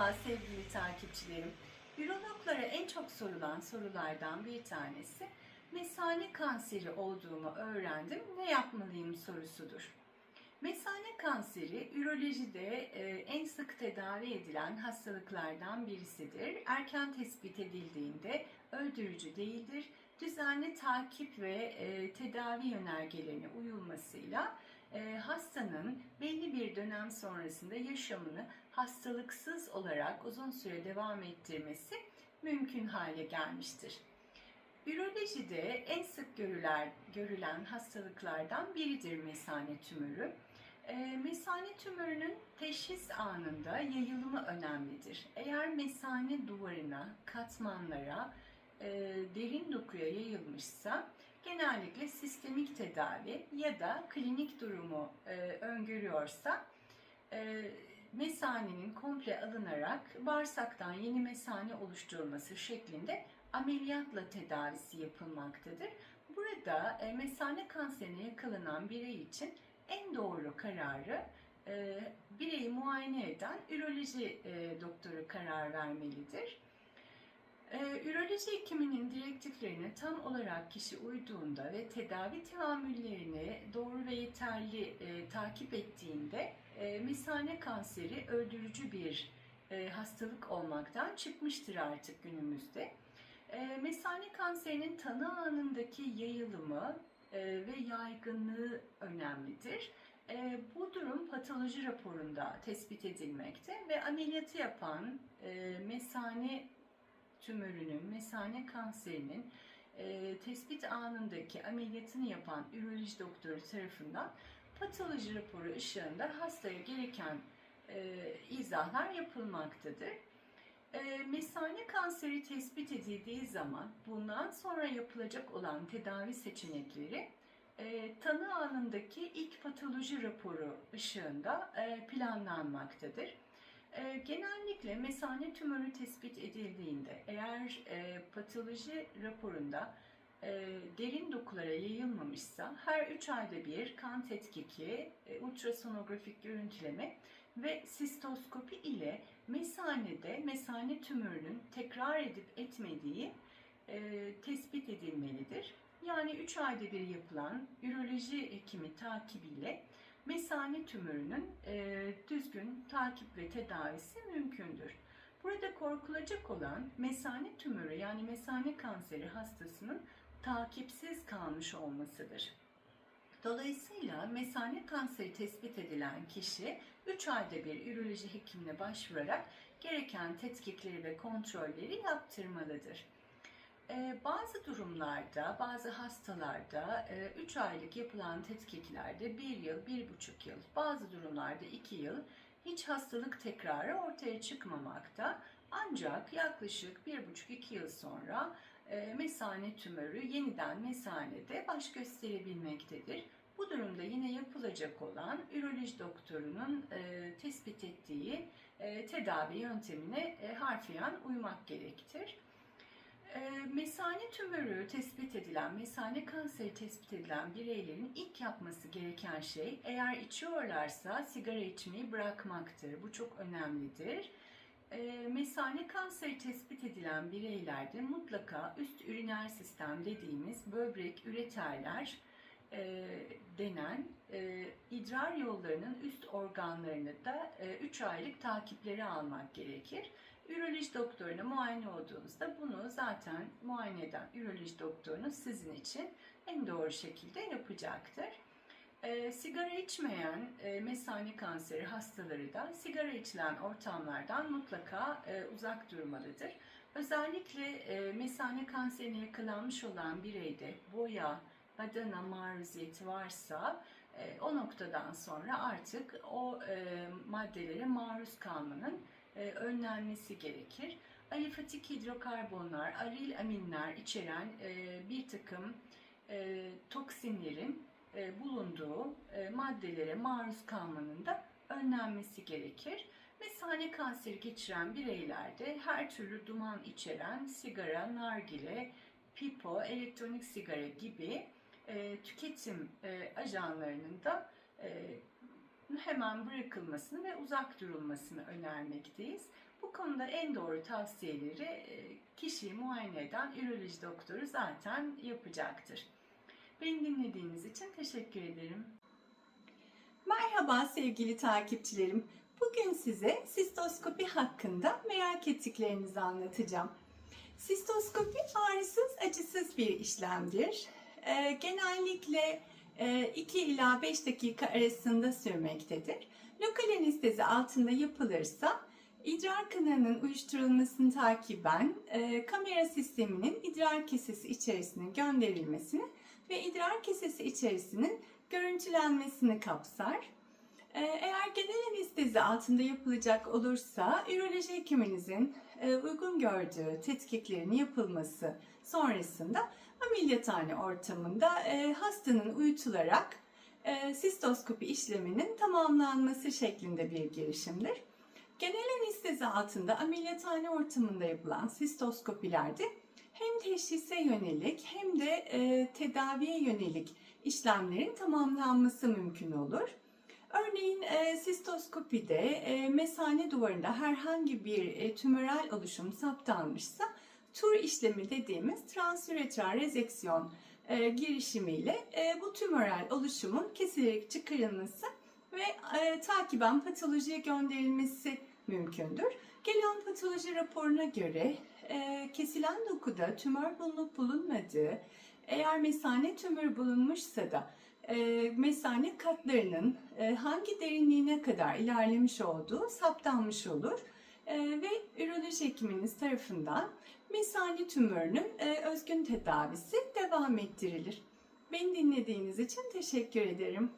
Merhaba sevgili takipçilerim. Ürologlara en çok sorulan sorulardan bir tanesi mesane kanseri olduğumu öğrendim ne yapmalıyım sorusudur. Mesane kanseri ürolojide e, en sık tedavi edilen hastalıklardan birisidir. Erken tespit edildiğinde öldürücü değildir. Düzenli takip ve e, tedavi yönergelerine uyulmasıyla e, hastanın belli bir dönem sonrasında yaşamını hastalıksız olarak uzun süre devam ettirmesi mümkün hale gelmiştir. Ürolojide en sık görülen, görülen hastalıklardan biridir mesane tümörü. E, mesane tümörünün teşhis anında yayılımı önemlidir. Eğer mesane duvarına, katmanlara, e, derin dokuya yayılmışsa genellikle sistemik tedavi ya da klinik durumu e, öngörüyorsa e, mesanenin komple alınarak bağırsaktan yeni mesane oluşturulması şeklinde ameliyatla tedavisi yapılmaktadır. Burada e, mesane kanserine yakalanan birey için en doğru kararı e, bireyi muayene eden üroloji e, doktoru karar vermelidir. Üroloji hekiminin direktiflerine tam olarak kişi uyduğunda ve tedavi teamüllerini doğru ve yeterli takip ettiğinde e, mesane kanseri öldürücü bir e, hastalık olmaktan çıkmıştır artık günümüzde. E, mesane kanserinin tanı anındaki yayılımı e, ve yaygınlığı önemlidir. E, bu durum patoloji raporunda tespit edilmekte ve ameliyatı yapan e, mesane tümörünün, mesane kanserinin e, tespit anındaki ameliyatını yapan üroloji doktoru tarafından patoloji raporu ışığında hastaya gereken e, izahlar yapılmaktadır. E, mesane kanseri tespit edildiği zaman bundan sonra yapılacak olan tedavi seçenekleri e, tanı anındaki ilk patoloji raporu ışığında e, planlanmaktadır. E, genellikle mesane tümörü tespit edildiğinde eğer e, patoloji raporunda derin dokulara yayılmamışsa her 3 ayda bir kan tetkiki, e, ultrasonografik görüntüleme ve sistoskopi ile mesanede mesane tümörünün tekrar edip etmediği e, tespit edilmelidir. Yani 3 ayda bir yapılan üroloji hekimi takibiyle mesane tümörünün e, düzgün takip ve tedavisi mümkündür. Burada korkulacak olan mesane tümörü yani mesane kanseri hastasının takipsiz kalmış olmasıdır. Dolayısıyla mesane kanseri tespit edilen kişi 3 ayda bir üroloji hekimine başvurarak gereken tetkikleri ve kontrolleri yaptırmalıdır. Ee, bazı durumlarda, bazı hastalarda 3 e, aylık yapılan tetkiklerde 1 yıl, 1,5 yıl, bazı durumlarda 2 yıl hiç hastalık tekrarı ortaya çıkmamakta. Ancak yaklaşık 1,5-2 yıl sonra mesane tümörü yeniden mesanede baş gösterebilmektedir. Bu durumda yine yapılacak olan üroloji doktorunun e, tespit ettiği tedavi yöntemine harfiyen uymak gerektir. E, mesane tümörü tespit edilen, mesane kanseri tespit edilen bireylerin ilk yapması gereken şey eğer içiyorlarsa sigara içmeyi bırakmaktır. Bu çok önemlidir. E, mesane kanseri tespit edilen bireylerde mutlaka üst üriner sistem dediğimiz böbrek, üreterler e, denen e, idrar yollarının üst organlarını da 3 e, aylık takipleri almak gerekir. Üroloji doktoruna muayene olduğunuzda bunu zaten muayene eden üroloji doktorunuz sizin için en doğru şekilde yapacaktır. E, sigara içmeyen e, mesane kanseri hastaları da sigara içilen ortamlardan mutlaka e, uzak durmalıdır. Özellikle e, mesane kanserine yakalanmış olan bireyde boya, badana maruziyeti varsa e, o noktadan sonra artık o e, maddelere maruz kalmanın e, önlenmesi gerekir. Alifatik hidrokarbonlar, aril aminler içeren e, bir takım e, toksinlerin bulunduğu e, maddelere maruz kalmanın da önlenmesi gerekir. Mesane kanseri geçiren bireylerde her türlü duman içeren sigara, nargile, pipo, elektronik sigara gibi e, tüketim e, ajanlarının da e, hemen bırakılmasını ve uzak durulmasını önermekteyiz. Bu konuda en doğru tavsiyeleri e, kişiyi muayene eden üroloji doktoru zaten yapacaktır. Beni dinlediğiniz için teşekkür ederim. Merhaba sevgili takipçilerim. Bugün size sistoskopi hakkında merak ettiklerinizi anlatacağım. Sistoskopi ağrısız, acısız bir işlemdir. Ee, genellikle 2 ila 5 dakika arasında sürmektedir. Lokal anestezi altında yapılırsa idrar kanalının uyuşturulmasını takiben e, kamera sisteminin idrar kesesi içerisine gönderilmesini ve idrar kesesi içerisinin görüntülenmesini kapsar. Ee, Eğer genel anestezi altında yapılacak olursa üroloji hekiminizin e, uygun gördüğü tetkiklerin yapılması sonrasında ameliyathane ortamında e, hastanın uyutularak e, sistoskopi işleminin tamamlanması şeklinde bir girişimdir. Genel anestezi altında ameliyathane ortamında yapılan sistoskopilerde hem teşhise yönelik hem de e, tedaviye yönelik işlemlerin tamamlanması mümkün olur. Örneğin e, sistoskopide e, mesane duvarında herhangi bir e, tümöral oluşum saptanmışsa tur işlemi dediğimiz transüretral rezeksiyon e, girişimiyle e, bu tümöral oluşumun kesilerek çıkarılması ve e, takiben patolojiye gönderilmesi mümkündür. Gelen patoloji raporuna göre e, kesilen dokuda tümör bulunup bulunmadığı, eğer mesane tümörü bulunmuşsa da e, mesane katlarının e, hangi derinliğine kadar ilerlemiş olduğu saptanmış olur E, ve üroloji hekiminiz tarafından mesane tümörünün özgün tedavisi devam ettirilir. Beni dinlediğiniz için teşekkür ederim.